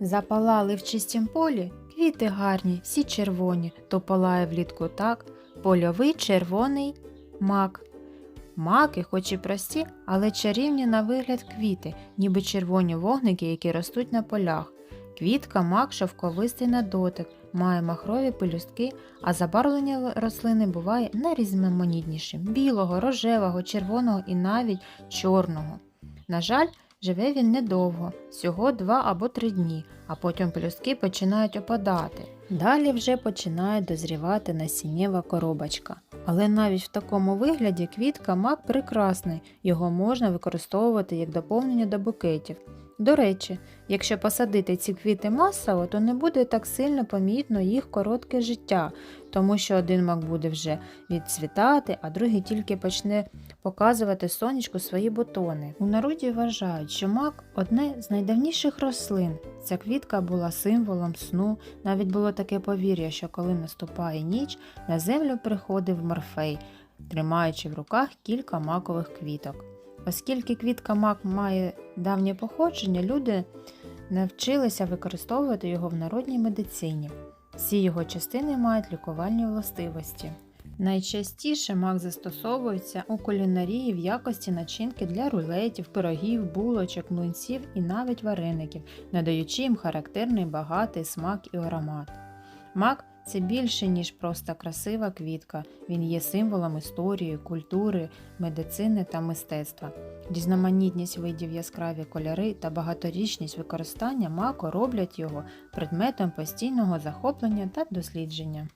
Запалали в чистім полі, квіти гарні, всі червоні, то палає влітку так, польовий червоний мак. Маки, хоч і прості, але чарівні на вигляд квіти, ніби червоні вогники, які ростуть на полях. Квітка мак шовковистий на дотик, має махрові пелюстки, а забарвлення рослини буває найрізноманітнішим білого, рожевого, червоного і навіть чорного. На жаль, живе він недовго, всього два або три дні, а потім плюски починають опадати. Далі вже починає дозрівати насіннєва коробочка. Але навіть в такому вигляді квітка мак прекрасний, його можна використовувати як доповнення до букетів. До речі, якщо посадити ці квіти масово, то не буде так сильно помітно їх коротке життя, тому що один мак буде вже відцвітати, а другий тільки почне показувати сонечку свої бутони. У народі вважають, що мак одне з найдавніших рослин. Ця квітка була символом сну. Навіть було таке повір'я, що коли наступає ніч, на землю приходив морфей, тримаючи в руках кілька макових квіток. Оскільки квітка мак має давнє походження, люди навчилися використовувати його в народній медицині. Всі його частини мають лікувальні властивості. Найчастіше мак застосовується у кулінарії в якості начинки для рулетів, пирогів, булочок, млинців і навіть вареників, надаючи їм характерний багатий смак і аромат. Мак це більше, ніж просто красива квітка. Він є символом історії, культури, медицини та мистецтва. Різноманітність видів яскраві кольори та багаторічність використання мако роблять його предметом постійного захоплення та дослідження.